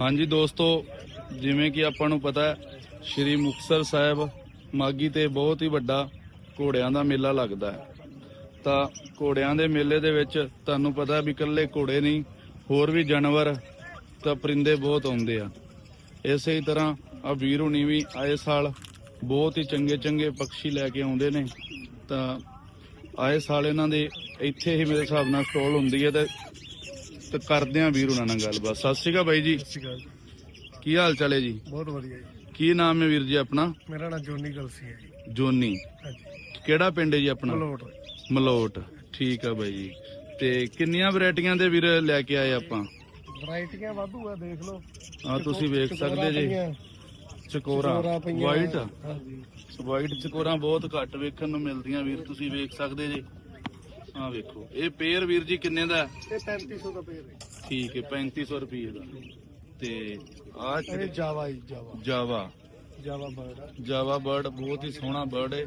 ਹਾਂਜੀ ਦੋਸਤੋ, ਜਿਵੇਂ ਕਿ ਆਪਾਂ ਨੂੰ ਪਤਾ ਹੈ, ਸ਼੍ਰੀ ਮੁਕਤਸਰ ਸਾਹਿਬ ਮਾਗੀ ਤੇ ਬਹੁਤ ਹੀ ਵੱਡਾ ਘੋੜਿਆਂ ਦਾ ਮੇਲਾ ਲੱਗਦਾ ਹੈ। ਤਾਂ ਘੋੜਿਆਂ ਦੇ ਮੇਲੇ ਦੇ ਵਿੱਚ ਤੁਹਾਨੂੰ ਪਤਾ ਵੀ ਇਕੱਲੇ ਘੋੜੇ ਨਹੀਂ, ਹੋਰ ਵੀ ਜਾਨਵਰ ਤਾਂ ਪਰਿੰਦੇ ਬਹੁਤ ਆਉਂਦੇ ਆ। ਇਸੇ ਹੀ ਤਰ੍ਹਾਂ ਆ ਵੀਰ ਹੁਣੀ ਵੀ ਆਏ ਸਾਲ ਬਹੁਤ ਹੀ ਚੰਗੇ ਚੰਗੇ ਪੰਛੀ ਲੈ ਕੇ ਆਉਂਦੇ ਨੇ। ਤਾਂ ਆਏ ਸਾਲ ਇਹਨਾਂ ਦੇ ਇੱਥੇ ਹੀ ਮੇਰੇ ਹਿਸਾਬ ਨਾਲ ਸਟਾਲ ਹੁੰਦੀ ਹੈ ਤੇ ਤੇ ਕਰਦੇ ਆ ਵੀਰ ਉਹਨਾਂ ਨਾਲ ਗੱਲਬਾਤ। ਸਤਿ ਸ਼੍ਰੀ ਅਕਾਲ ਬਾਈ ਜੀ। ਸਤਿ ਸ਼੍ਰੀ ਅਕਾਲ। ਕੀ ਹਾਲ ਚਾਲ ਹੈ ਜੀ? ਬਹੁਤ ਵਧੀਆ ਜੀ। ਕੀ ਨਾਮ ਹੈ ਵੀਰ ਜੀ ਆਪਣਾ? ਮੇਰਾ ਨਾਮ ਜੋਨੀ ਗਲਸੀ ਹੈ ਜੀ। ਜੋਨੀ। ਹਾਂਜੀ। ਕਿਹੜਾ ਪਿੰਡ ਹੈ ਜੀ ਆਪਣਾ? ਮਲੋਟ। ਮਲੋਟ। ਠੀਕ ਆ ਬਾਈ ਜੀ। ਤੇ ਕਿੰਨੀਆਂ ਵੈਰਾਈਟੀਆਂ ਦੇ ਵੀਰ ਲੈ ਕੇ ਆਏ ਆਪਾਂ? ਵੈਰਾਈਟੀਆਂ ਵਾਧੂ ਆ ਦੇਖ ਲਓ। ਆ ਤੁਸੀਂ ਵੇਖ ਸਕਦੇ ਜੀ। ਚਕੋਰਾ। ਵਾਈਟ? ਹਾਂਜੀ। ਵਾਈਟ ਚਕੋਰਾ ਬਹੁਤ ਘੱਟ ਵੇਖਣ ਨੂੰ ਮਿਲਦੀਆਂ ਵੀਰ ਤੁਸੀਂ ਵੇਖ ਸਕਦੇ ਜੀ। ਆ ਵੇਖੋ ਇਹ ਪੇਅਰ ਵੀਰ ਜੀ ਕਿੰਨੇ ਦਾ? ਹੈ? ਇਹ 3500 ਦਾ ਪੇਰ ਹੈ। ਠੀਕ ਹੈ 3500 ਰੁਪਏ ਦਾ। ਤੇ ਆ ਇਹ ਜਾਵਾ ਜੀ ਜਾਵਾ। ਜਾਵਾ। ਜਾਵਾ ਬਰਡ ਹੈ ਜਾਵਾ ਬਰਡ ਬਹੁਤ ਹੀ ਸੋਹਣਾ ਬਰਡ ਹੈ।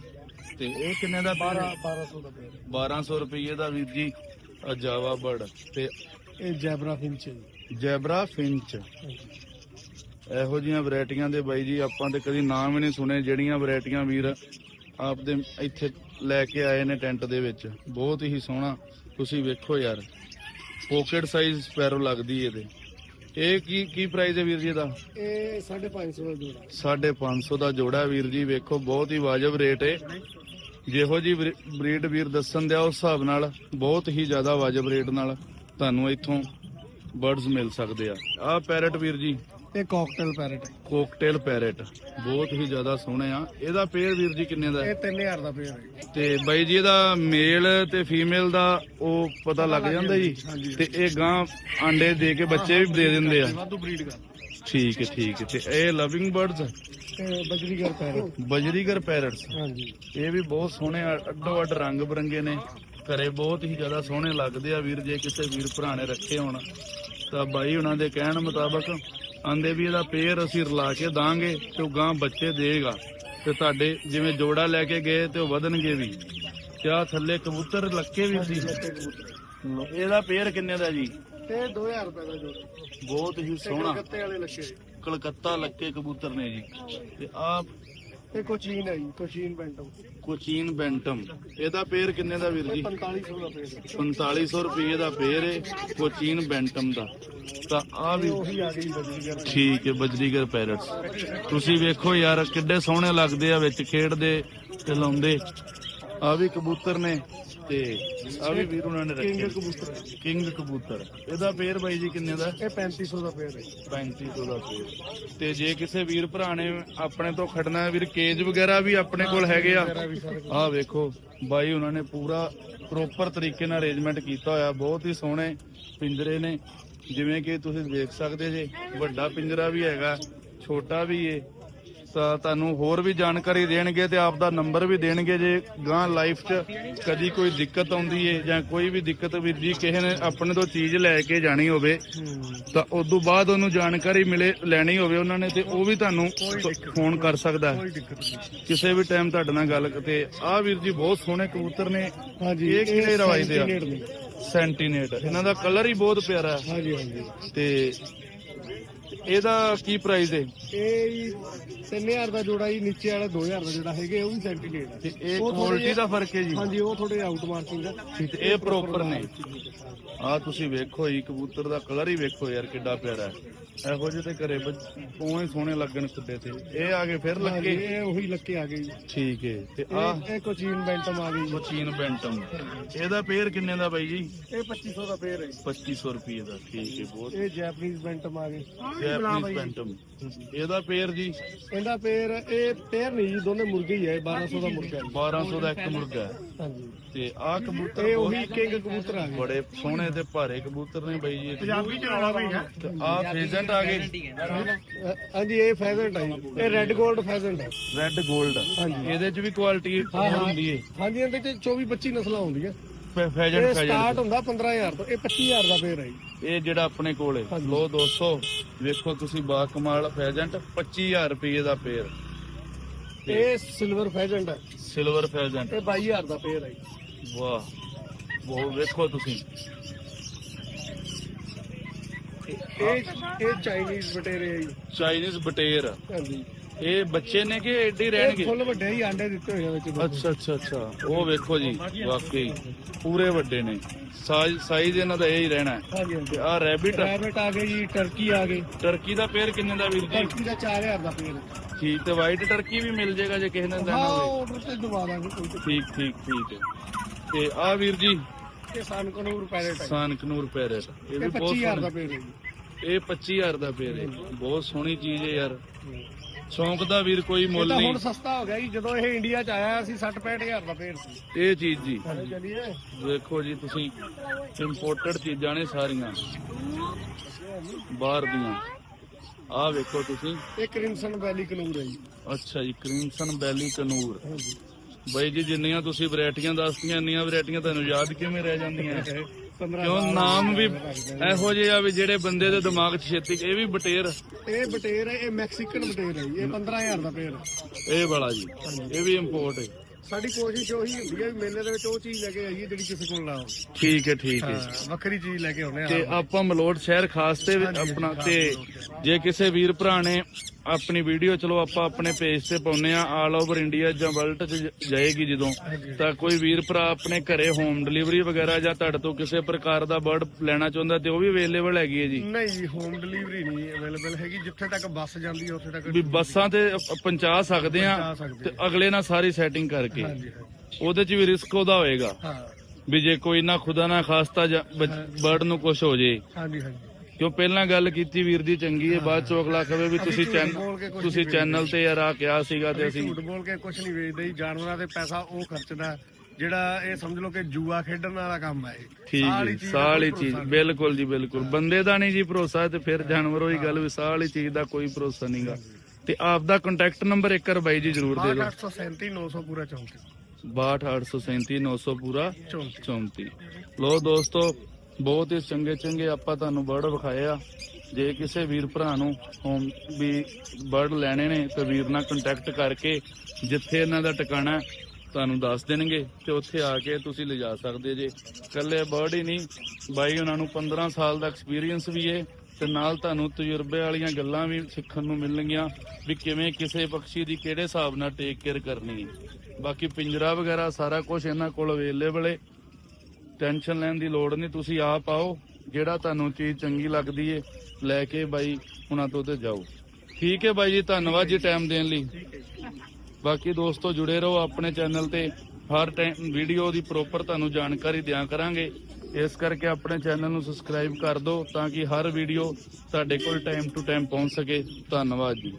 ਤੇ ਇਹ ਕਿੰਨੇ ਦਾ 12 1200 ਦਾ ਹੈ। 1200 ਰੁਪਏ ਦਾ ਵੀਰ ਜੀ ਆ ਜਾਵਾ ਬਰਡ ਤੇ ਇਹ ਜੈਬਰਾ ਫਿੰਚ ਹੈ ਜੈਬਰਾ ਫਿੰਚ। ਇਹੋ ਜੀਆਂ ਵੈਰਾਈਟੀਆਂ ਦੇ ਬਾਈ ਜੀ ਆਪਾਂ ਤੇ ਕਦੀ ਨਾਮ ਹੀ ਨਹੀਂ ਸੁਣੇ ਜਿਹੜੀਆਂ ਵੈਰਾਈਟੀਆਂ ਵੀਰ। ਆਪਦੇ ਇੱਥੇ ਲੈ ਕੇ ਆਏ ਨੇ ਟੈਂਟ ਦੇ ਵਿੱਚ। ਬਹੁਤ ਹੀ ਸੋਹਣਾ। ਤੁਸੀਂ ਵੇਖੋ ਯਾਰ ਪੋਕਟ ਸਾਈਜ਼ ਸਪੈਰੋ ਲੱਗਦੀ ਇਹਦੇ। ਇਹ ਕੀ ਕੀ ਪ੍ਰਾਈਸ ਹੈ ਵੀਰ ਜੀ ਦਾ ਇਹ 550 ਦਾ ਜੋੜਾ 550 ਦਾ ਜੋੜਾ ਵੀਰ ਜੀ ਵੇਖੋ ਬਹੁਤ ਹੀ ਵਾਜਬ ਰੇਟ ਹੈ ਜਿਹੋ ਜੀ ਬਰੀਡ ਵੀਰ ਦੱਸਣ ਦਿਆ ਉਸ ਹਿਸਾਬ ਨਾਲ ਬਹੁਤ ਹੀ ਜ਼ਿਆਦਾ ਵਾਜਬ ਰੇਟ ਨਾਲ ਤੁਹਾਨੂੰ ਇੱਥੋਂ ਬਰਡਸ ਮਿਲ ਸਕਦੇ ਆ। ਆਹ ਪੈਰਟ ਵੀਰ ਜੀ ਇਹ ਕਾਕਟੇਲ ਪੈਰਟ ਕੋਕਟੇਲ ਪੈਰਟ ਬਹੁਤ ਹੀ ਜ਼ਿਆਦਾ ਸੋਹਣੇ ਆ। ਇਹਦਾ ਪੇਅਰ ਵੀਰ ਜੀ ਕਿੰਨੇ ਦਾ? ਹੈ? ਇਹ 3000 ਦਾ ਪੇਰ ਹੈ। ਤੇ ਬਾਈ ਜੀ ਇਹਦਾ ਮੇਲ ਤੇ ਫੀਮੇਲ ਦਾ ਉਹ ਪਤਾ ਲੱਗ ਜਾਂਦਾ ਜੀ। ਤੇ ਇਹ ਗਾਂ ਆਂਡੇ ਦੇ ਕੇ ਬੱਚੇ ਵੀ ਦੇ ਦਿੰਦੇ ਆ। ਵਾਧੂ ਬਰੀਡ ਕਰ ਠੀਕ ਹੈ ਠੀਕ ਹੈ। ਤੇ ਇਹ ਲਵਿੰਗ ਬਰਡਸ ਇਹ ਬਜਰੀਗਰ ਪੈਰਟ ਬਜਰੀਗਰ ਪੈਰਟਸ ਹਾਂਜੀ। ਇਹ ਵੀ ਬਹੁਤ ਸੋਹਣੇ ਆ, ਅੱਡੋ ਅੱਡ ਰੰਗ ਬਰੰਗੇ ਨੇ। ਘਰੇ ਬਹੁਤ ਹੀ ਜ਼ਿਆਦਾ ਸੋਹਣੇ ਲੱਗਦੇ ਆ ਵੀਰ ਜੇ ਕਿਸੇ ਵੀਰ ਭਰਾ ਨੇ ਰੱਖੇ ਹੋਣ। ਤਾਂ ਬਾਈ ਉਹਨਾਂ ਦੇ ਕਹਿਣ ਮੁਤਾਬਕ ਆਂਦੇ ਵੀ ਇਹਦਾ ਪੇਅਰ ਅਸੀਂ ਰਲਾ ਕੇ ਦਾਂਗੇ ਤੇ ਉਹ ਗਾਂ ਬੱਚੇ ਦੇਗਾ। ਤੇ ਤੁਹਾਡੇ ਜਿਵੇਂ ਜੋੜਾ ਲੈ ਕੇ ਗਏ ਤੇ ਉਹ ਵਧਣਗੇ ਵੀ। ਤੇ ਆਹ ਥੱਲੇ ਕਬੂਤਰ ਲੱਕੇ ਵੀ ਸੀ? ਇਹਦਾ ਪੇਅਰ ਕਿੰਨੇ ਦਾ ਜੀ? ਇਹ 2000 ਰੁਪਏ ਦਾ ਜੋੜਾ। ਬਹੁਤ ਹੀ ਸੋਹਣਾ। ਵਾਲੇ ਕਲਕੱਤਾ ਲੱਕੇ ਕਬੂਤਰ ਨੇ ਜੀ। ਤੇ ਆ ਇਹ ਕੋਚੀਨ ਹੈ ਜੀ ਕੋਚੀਨ ਬੈਂਟਮ। ਕੋਚੀਨ ਬੈਂਟਮ। ਇਹਦਾ ਪੇਅਰ ਕਿੰਨੇ ਦਾ ਵੀਰ ਜੀ? 4500 ਦਾ ਪੇਰ। ਹੈ 4500 ਰੁਪਏ ਦਾ ਪੇਅਰ ਹੈ ਕੋਚੀਨ ਬੈਂਟਮ ਦਾ। ਤਾਂ ਆ ਵੀ ਠੀਕ ਹੈ ਬਜਰੀਗਰ ਪੈਰਟਸ। ਤੁਸੀਂ ਵੇਖੋ ਯਾਰ ਕਿੱਡੇ ਸੋਹਣੇ ਲੱਗਦੇ ਆ ਵਿੱਚ ਖੇਡਦੇ ਤੇ ਲਾਉਂਦੇ। ਆ ਵੀ ਕਬੂਤਰ ਨੇ। ਤੇ ਆ ਵੀ ਵੀਰ ਉਹਨਾਂ ਨੇ ਕਿੰਗ ਰੱਖੇ ਕਬੂਤਰ ਹੈ। ਕਿੰਗ ਕਬੂਤਰ। ਇਹਦਾ ਪੇਅਰ ਬਾਈ ਜੀ ਕਿੰਨੇ ਦਾ? ਇਹ 3500 ਦਾ ਪੇਰ ਹੈ 3500 ਦਾ ਪੇਅਰ ਤੇ ਜੇ ਕਿਸੇ ਵੀਰ ਭਰਾ ਨੇ ਆਪਣੇ ਤੋਂ ਖੜਨਾ ਵੀਰ ਕੇਜ ਵਗੈਰਾ ਵੀ ਆਪਣੇ ਕੋਲ ਹੈਗੇ ਆ। ਆਹ ਵੇਖੋ ਬਾਈ ਉਹਨਾਂ ਨੇ ਪੂਰਾ ਪ੍ਰੋਪਰ ਤਰੀਕੇ ਨਾਲ ਅਰੇਂਜਮੈਂਟ ਕੀਤਾ ਹੋਇਆ। ਬਹੁਤ ਹੀ ਸੋਹਣੇ ਪਿੰਜਰੇ ਨੇ। ਜਿਵੇਂ ਕਿ ਤੁਸੀਂ ਦੇਖ ਸਕਦੇ ਜੇ ਵੱਡਾ ਪਿੰਜਰਾ ਵੀ ਹੈਗਾ ਛੋਟਾ ਵੀ ਏ। ਤੁਹਾਨੂੰ ਹੋਰ ਵੀ ਜਾਣਕਾਰੀ ਦੇਣਗੇ ਤੇ ਆਪ ਦਾ ਨੰਬਰ ਵੀ ਦੇਣਗੇ ਜੇ ਗਾਂ ਲਾਈਫ 'ਚ ਕਦੀ ਕੋਈ ਦਿੱਕਤ ਆਉਂਦੀ ਏ ਜਾਂ ਕੋਈ ਵੀ ਦਿੱਕਤ ਵੀਰ ਜੀ ਕਿਸੇ ਨੇ ਆਪਣੇ ਤੋਂ ਚੀਜ਼ ਲੈ ਕੇ ਜਾਣੀ ਹੋਵੇ ਤਾਂ ਉਸ ਤੋਂ ਬਾਅਦ ਉਹਨੂੰ ਜਾਣਕਾਰੀ ਮਿਲੇ ਲੈਣੀ ਹੋਵੇ ਉਹਨਾਂ ਨੇ ਤੇ ਉਹ ਵੀ ਤੁਹਾਨੂੰ ਫੋਨ ਕਰ ਸਕਦਾ ਕਿਸੇ ਵੀ ਟਾਈਮ ਤੁਹਾਡੇ ਨਾਲ ਗੱਲ ਤੇ ਆਹ ਵੀਰ ਜੀ ਬਹੁਤ ਸੋਹਣੇ ਕਬੂਤਰ ਨੇ। ਹਾਂਜੀ। ਇਹ ਕਿਹੜੇ ਰਵਾਜ ਦੇ ਆ। ਸੈਂਟੀਨੇਟ ਇਹਨਾਂ ਦਾ ਕਲਰ ਹੀ ਬਹੁਤ ਪਿਆਰਾ ਹੈ। ਹਾਂਜੀ ਹਾਂਜੀ। ਤੇ ਇਹਦਾ ਕੀ ਪ੍ਰਾਈਸ ਹੈ? ਇਹ ਜੀ 3000 ਦਾ ਜੋੜਾ ਜੀ ਨੀਚੇ ਵਾਲਾ 2000 ਦਾ ਜਿਹੜਾ ਹੈਗੇ ਉਹ ਵੀ ਸੈਂਟੀਨੇਟ ਹੈ ਤੇ ਇਹ ਉਹ ਥੋੜ੍ਹੇ ਕੁਆਲਿਟੀ ਦਾ ਫ਼ਰਕ ਹੈ ਜੀ। ਹਾਂਜੀ ਉਹ ਥੋੜੇ ਆਊਟ ਮਾਰਕਿੰਗ ਹੈ ਤੇ ਇਹ ਪ੍ਰੋਪਰ ਨੇ। ਆ ਤੁਸੀਂ ਵੇਖੋ ਜੀ ਕਬੂਤਰ ਦਾ ਕਲਰ ਹੀ ਵੇਖੋ ਯਾਰ ਕਿੱਡਾ ਪਿਆਰਾ ਹੈ। ਇਹੋ ਜਿਹੇ ਤੇ ਘਰੇ ਪੋਏ ਸੋਹਣੇ ਲੱਗਣ ਖੁੱਡੇ ਤੇ। ਇਹ ਆ ਗਏ ਫਿਰ ਲੱਗੇ? ਇਹ ਉਹੀ ਲੱਕੇ ਆ ਗਏ ਠੀਕ ਹੈ ਤੇ ਆ ਇਹ ਕੋਚੀਨ ਬੈਂਟਮ ਆ ਗਈ ਜੀ। ਮਚੀਨ ਬੈਂਟਮ ਇਹਦਾ ਪੇਅਰ ਕਿੰਨੇ ਦਾ ਬਾਈ ਜੀ? ਇਹ 2500 ਦਾ ਪੇਰ ਹੈ ਜੀ। 2500 ਰੁਪਏ ਦਾ ਠੀਕ ਹੈ ਬਹੁਤ। ਇਹ ਜੈਪਨੀਜ਼ ਬੈਂਟਮ ਆ ਗਏ। ਜੈਪਨੀਜ਼ ਬੈਂਟਮ ਇਹਦਾ ਪੇਅਰ ਜੀ? ਇਹਦਾ ਪੇਰ ਇਹ ਪੇਰ ਨਹੀਂ ਜੀ ਦੋਨੇ ਮੁਰਗੇ ਹੀ ਹੈ 1200 ਦਾ ਮੁਰਗਾ ਹੈ। 1200 ਦਾ ਇੱਕ ਮੁਰਗਾ ਹੈ। ਹਾਂਜੀ। ਤੇ ਆਹ ਕਬੂਤਰ ਇਹ ਉਹੀ ਕਿੰਗ ਕਬੂਤਰ ਆ ਗਏ। ਬੜੇ ਸੋਹਣੇ ਤੇ ਭਾਰੇ ਕਬੂਤਰ ਨੇ ਬਾਈ ਜੀ। ਪੰਜਾਬੀ ਚ ਆਉਣਾ ਵੀ ਹੈ ਆਹ ਫੇਜ਼ੈਂਟ ਆ ਗਏ ਹਾਂਜੀ ਇਹ ਫੈਜ਼ੈਂਟ ਹੈ। ਇਹ ਰੈੱਡ 골ਡ ਫੈਜ਼ੈਂਟ ਹੈ ਰੈੱਡ 골ਡ ਹਾਂਜੀ। ਇਹਦੇ ਚ ਵੀ ਕੁਆਲਿਟੀ। ਹੁੰਦੀ ਹੈ ਹਾਂਜੀ ਇਹਦੇ ਚ 24 25 ਨਸਲਾਂ ਹੁੰਦੀਆਂ। ਫੈਜ਼ੈਂਟ ਇਹ ਸਟਾਰਟ ਫੈਜ਼ੈਂਟ ਹੁੰਦਾ 15000 ਤੋਂ। ਇਹ 25000 ਦਾ ਪੇਰ ਹੈ। ਇਹ ਜਿਹੜਾ ਆਪਣੇ ਕੋਲ ਹੈ। ਲੋ 200 ਵੇਖੋ ਤੁਸੀਂ ਬਾ ਕਮਾਲ ਫੈਜ਼ੈਂਟ 25000 ਰੁਪਏ ਦਾ ਪੇਅਰ ਇਹ ਸਿਲਵਰ ਫੈਜ਼ੈਂਟ ਹੈ ਸਿਲਵਰ ਫੈਜ਼ੈਂਟ ਇਹ 22000 ਦਾ ਪੇਰ ਹੈ। ਵਾਹ। ਬਹੁਤ ਵੇਖੋ ਤੁਸੀਂ। ਇਹ ਇਹ ਚਾਈਨੀਜ਼ ਬਟੇਰੇ ਆ ਜੀ। ਚਾਈਨੀਜ਼ ਬਟੇਰ। ਹਾਂਜੀ। ਇਹ ਬੱਚੇ ਨੇ ਕਿ ਇਹ ਰਹਿਣਗੇ? ਫੁੱਲ ਵੱਡੇ ਹੀ ਆਂਡੇ ਦਿੱਤੇ ਹੋਏ ਆ ਵਿੱਚ। ਅੱਛਾ ਅੱਛਾ ਅੱਛਾ। ਉਹ ਵੇਖੋ ਜੀ ਵਾਕਈ। ਪੂਰੇ ਵੱਡੇ ਨੇ। ਸਾਈਜ਼ ਸਾਈਜ਼ ਇਹਨਾਂ ਦਾ ਇਹ ਹੀ ਰਹਿਣਾ ਹੈ। ਹਾਂਜੀ ਹਾਂਜੀ। ਤੇ ਆ। ਰੈਬਿਟ ਰੈਬਿਟ ਆ ਗਏ ਜੀ ਟਰਕੀ ਆ ਗਏ। ਟਰਕੀ ਦਾ ਪੇਅਰ ਕਿੰਨੇ ਦਾ ਵੀਰ ਜੀ? ਟਰਕੀ ਦਾ 4000 ਦਾ ਪੇੜ ਠੀਕ ਤੇ ਵਾਈਟ ਟਰਕੀ ਵੀ ਮਿਲ ਜਾਏਗਾ ਜੇ ਕਿਸੇ ਨੇ ਹਾਂ ਲੈਣਾ ਹੋਵੇ। ਆਰਡਰ ਤੇ ਦਵਾ ਦਾਂਗੇ ਕੋਈ ਚੱਕਰ ਠੀਕ ਠੀਕ ਠੀਕ ਹੈ। ਤੇ ਆ ਵੀਰ ਜੀ। ਇਹ ਸਨ ਕਨੂਰ ਪੈਰੇਟ ਹੈ ਸਾਨਕਨੂਰ ਪੈਰਟ ਇਹ ਇਹ ਵੀ ਬਹੁਤ 25000 ਦਾ ਸੋਹਣੀ। ਪੇੜ ਹੈ ਜੀ। ਇਹ 25000 ਦਾ ਪੇਅਰ ਹੈ। ਬਹੁਤ ਸੋਹਣੀ ਚੀਜ਼ ਹੈ ਯਾਰ। ਸ਼ੌਂਕ ਦਾ ਵੀਰ ਕੋਈ ਮੁੱਲ ਤਾਂ ਨਹੀਂ। ਹੁਣ ਸਸਤਾ ਹੋ ਗਿਆ ਜੀ। ਜਦੋਂ ਇਹ ਇੰਡੀਆ ਚ ਆਇਆ ਸੀ 60 65000 ਦਾ ਪੇੜ ਸੀ। ਇਹ ਚੀਜ਼ ਜੀ। ਚਲਿਏ। ਵੇਖੋ ਜੀ ਤੁਸੀਂ ਇੰਪੋਰਟਡ ਚੀਜ਼ਾਂ ਨੇ ਸਾਰੀਆਂ। ਬਾਹਰ ਦੀਆਂ। ਆਹ ਵੇਖੋ ਤੁਸੀਂ। ਇਹ ਕ੍ਰਿਮਸਨ ਵੈਲੀ ਕਨੂਰ ਹੈ ਜੀ। ਅੱਛਾ ਜੀ ਕ੍ਰਿਮਸਨ ਵੈਲੀ ਕਨੂਰ ਹਾਂਜੀ। ਬਾਈ ਜੀ ਜਿੰਨੀਆਂ ਤੁਸੀਂ ਵੈਰਾਈਟੀਆਂ ਦੱਸਤੀਆਂ ਇੰਨੀਆਂ ਵੈਰਾਈਟੀਆਂ ਤੁਹਾਨੂੰ ਯਾਦ ਕਿਵੇਂ ਰਹਿ ਜਾਂਦੀਆਂ? 15 ਕਿਉਂ? ਨਾਮ ਵੀ ਇਹੋ ਜਿਹੇ ਆ ਵੀ ਜਿਹੜੇ ਬੰਦੇ ਦੇ ਦਿਮਾਗ 'ਚ ਛੇਤੀ ਇਹ ਵੀ ਬਟੇਰ। ਇਹ ਬਟੇਰ ਹੈ ਇਹ ਮੈਕਸੀਕਨ ਬਟੇਰ ਹੈ ਜੀ। ਇਹ 15000 ਦਾ ਪੇੜ ਹੈ। ਇਹ ਵਾਲਾ ਜੀ। ਇਹ ਵੀ ਇੰਪੋਰਟ ਹੈ। ਸਾਡੀ ਕੋਸ਼ਿਸ਼ ਉਹੀ ਹੁੰਦੀ ਹੈ ਵੀ ਮੇਲੇ ਦੇ ਵਿੱਚ ਉਹ ਚੀਜ਼ ਲੈ ਕੇ ਆਈਏ ਜਿਹੜੀ ਕਿਸੇ ਕੋਲ ਨਾ ਹੋਵੇ। ਠੀਕ ਹੈ ਠੀਕ ਹੈ ਹਾਂ, ਵੱਖਰੀ ਚੀਜ਼ ਲੈ ਕੇ ਆਉਨੇ ਤੇ ਆ ਆਪਾਂ ਮਲੋਟ ਸ਼ਹਿਰ ਖਾਸ ਤੇ ਆਪਣਾ ਤੇ ਜੇ ਕਿਸੇ ਵੀਰ ਭਰਾ ਨੇ ਆਪਣੀ ਵੀਡੀਓ ਚਲੋ ਆਪਾਂ ਆਪਣੇ ਪੇਜ ਤੇ ਪਾਉਨੇ ਆ ਆਲ ਓਵਰ ਇੰਡੀਆ ਜਾਂ ਵਰਲਡ ਚ ਜਾਏਗੀ ਜਦੋਂ। ਤਾਂ ਕੋਈ ਵੀਰ ਭਰਾ ਆਪਣੇ ਘਰੇ ਹੋਮ ਡਿਲੀਵਰੀ ਵਗੈਰਾ ਜਾਂ ਤੁਹਾਡੇ ਤੋਂ ਕਿਸੇ ਪ੍ਰਕਾਰ ਦਾ ਬਰਡ ਲੈਣਾ ਚਾਹੁੰਦਾ ਤੇ ਉਹ ਵੀ ਅਵੇਲੇਬਲ ਹੈਗੀ ਹੈ ਜੀ? ਨਹੀਂ ਜੀ ਹੋਮ ਡਿਲੀਵਰੀ ਨਹੀਂ ਅਵੇਲੇਬਲ ਹੈਗੀ। ਜਿੱਥੇ ਤੱਕ ਬੱਸ ਜਾਂਦੀ ਹੈ ਉੱਥੇ ਤੱਕ ਵੀ ਬੱਸਾਂ ਤੇ ਪਹੁੰਚਾ ਸਕਦੇ ਆ ਤੇ ਅਗਲੇ ਨਾਲ ਸਾਰੀ ਸੈਟਿੰਗ ਕਰਕੇ। ਉਹਦੇ ਚ ਵੀ ਰਿਸਕ ਉਹਦਾ ਹੋਏਗਾ। ਹਾਂ। ਵੀ ਜੇ ਕੋਈ ਨਾ ਖੁਦਾ ਨਾ ਖਾਸਤਾ ਬਰਡ ਨੂੰ ਕੁਝ ਹੋ ਜੇ। ਹਾਂਜੀ ਹਾਂਜੀ। ਕਿਉਂ ਪਹਿਲਾਂ ਗੱਲ ਕੀਤੀ ਵੀਰ ਦੀ ਚੰਗੀ ਹੈ ਬਾਅਦ ਚੋਂ ਅਗਲਾ ਕਹੇ ਵੀ ਤੁਸੀਂ ਝੂਠ ਚੈਨ ਬੋਲ ਕੇ ਕੁਛ ਤੁਸੀਂ ਚੈਨਲ ਤੇ ਯਾਰ ਆ ਕਿਹਾ ਸੀਗਾ ਤੇ ਅਸੀਂ ਝੂਠ ਬੋਲ ਕੇ ਕੁਝ ਨਹੀਂ ਵੇਚਦੇ ਜੀ ਜਾਨਵਰਾਂ ਤੇ ਪੈਸਾ ਉਹ ਖਰਚਦਾ ਜਿਹੜਾ ਇਹ ਸਮਝ ਲਓ ਕਿ ਜੂਆ ਖੇਡਣ ਵਾਲਾ ਕੰਮ ਹੈ ਠੀਕ ਹੈ ਸਾਲੀ ਚੀਜ਼ ਬਿਲਕੁਲ ਜੀ ਬਿਲਕੁਲ। ਬੰਦੇ ਦਾ ਨਹੀਂ ਜੀ ਭਰੋਸਾ ਤੇ ਫਿਰ ਜਾਨਵਰ ਉਹੀ ਗੱਲ ਵੀ ਸਾਲੀ ਚੀਜ਼ ਦਾ ਕੋਈ ਭਰੋਸਾ ਨਹੀਂਗਾ ਤੇ ਆਪ ਦਾ ਕੰਟੈਕਟ ਨੰਬਰ ਇੱਕ ਵਾਰ ਬਾਈ ਜੀ ਜਰੂਰ ਦੇ ਦਿਓ। 837 900 ਪੂਰਾ 34 62837 ਪੂਰਾ 34 34 ਲੋ ਦੋਸਤੋ ਬਹੁਤ ਹੀ ਚੰਗੇ ਚੰਗੇ ਆਪਾਂ ਤੁਹਾਨੂੰ ਬਰਡ ਵਿਖਾਏ ਆ। ਜੇ ਕਿਸੇ ਵੀਰ ਭਰਾ ਨੂੰ ਹੋਮ ਵੀ ਬਰਡ ਲੈਣੇ ਨੇ, ਤਾਂ ਵੀਰ ਨਾਲ ਕੰਟੈਕਟ ਕਰਕੇ ਜਿੱਥੇ ਇਹਨਾਂ ਦਾ ਟਿਕਾਣਾ ਤੁਹਾਨੂੰ ਦੱਸ ਦੇਣਗੇ ਤੇ ਉੱਥੇ ਆ ਕੇ ਤੁਸੀਂ ਲਿਜਾ ਸਕਦੇ ਜੇ। ਇਕੱਲੇ ਬਰਡ ਹੀ ਨਹੀਂ, ਬਾਈ ਉਹਨਾਂ ਨੂੰ 15 ਸਾਲ ਦਾ ਐਕਸਪੀਰੀਅੰਸ ਵੀ ਏ, ਤੇ ਨਾਲ ਤੁਹਾਨੂੰ ਤਜਰਬੇ ਵਾਲੀਆਂ ਗੱਲਾਂ ਵੀ ਸਿੱਖਣ ਨੂੰ ਮਿਲਣਗੀਆਂ ਵੀ ਕਿਵੇਂ ਕਿਸੇ ਪੰਛੀ ਦੀ ਕਿਹੜੇ ਹਿਸਾਬ ਨਾਲ ਟੇਕ ਕੇਅਰ ਕਰਨੀ ਹੈ ਬਾਕੀ ਪਿੰਜਰਾ ਵਗੈਰਾ ਸਾਰਾ ਕੁਝ ਇਹਨਾਂ ਕੋਲ ਅਵੇਲੇਬਲ ਏ। ਟੈਨਸ਼ਨ ਲੈਣ ਦੀ ਲੋੜ ਨਹੀਂ, ਤੁਸੀਂ ਆਪ ਆਓ, ਜਿਹੜਾ ਤੁਹਾਨੂੰ ਚੀਜ਼ ਚੰਗੀ ਲੱਗਦੀ ਏ, ਲੈ ਕੇ ਬਾਈ ਉਹਨਾਂ ਤੋਂ ਤੇ ਜਾਓ। ਠੀਕ ਹੈ ਬਾਈ ਜੀ, ਧੰਨਵਾਦ ਜੀ ਟਾਈਮ ਦੇਣ ਲਈ। ਬਾਕੀ ਦੋਸਤੋ ਜੁੜੇ ਰਹੋ ਆਪਣੇ ਚੈਨਲ ਤੇ, ਹਰ ਟਾਈਮ ਵੀਡੀਓ ਦੀ ਪ੍ਰੋਪਰ ਤੁਹਾਨੂੰ ਜਾਣਕਾਰੀ ਦਿਆਂ ਕਰਾਂਗੇ। ਇਸ ਕਰਕੇ ਆਪਣੇ ਚੈਨਲ ਨੂੰ ਸਬਸਕ੍ਰਾਈਬ ਕਰ ਦਿਓ ਤਾਂ ਕਿ ਹਰ ਵੀਡੀਓ ਤੁਹਾਡੇ ਕੋਲ ਟਾਈਮ ਟੂ ਟਾਈਮ ਪਹੁੰਚ ਸਕੇ। ਧੰਨਵਾਦ ਜੀ।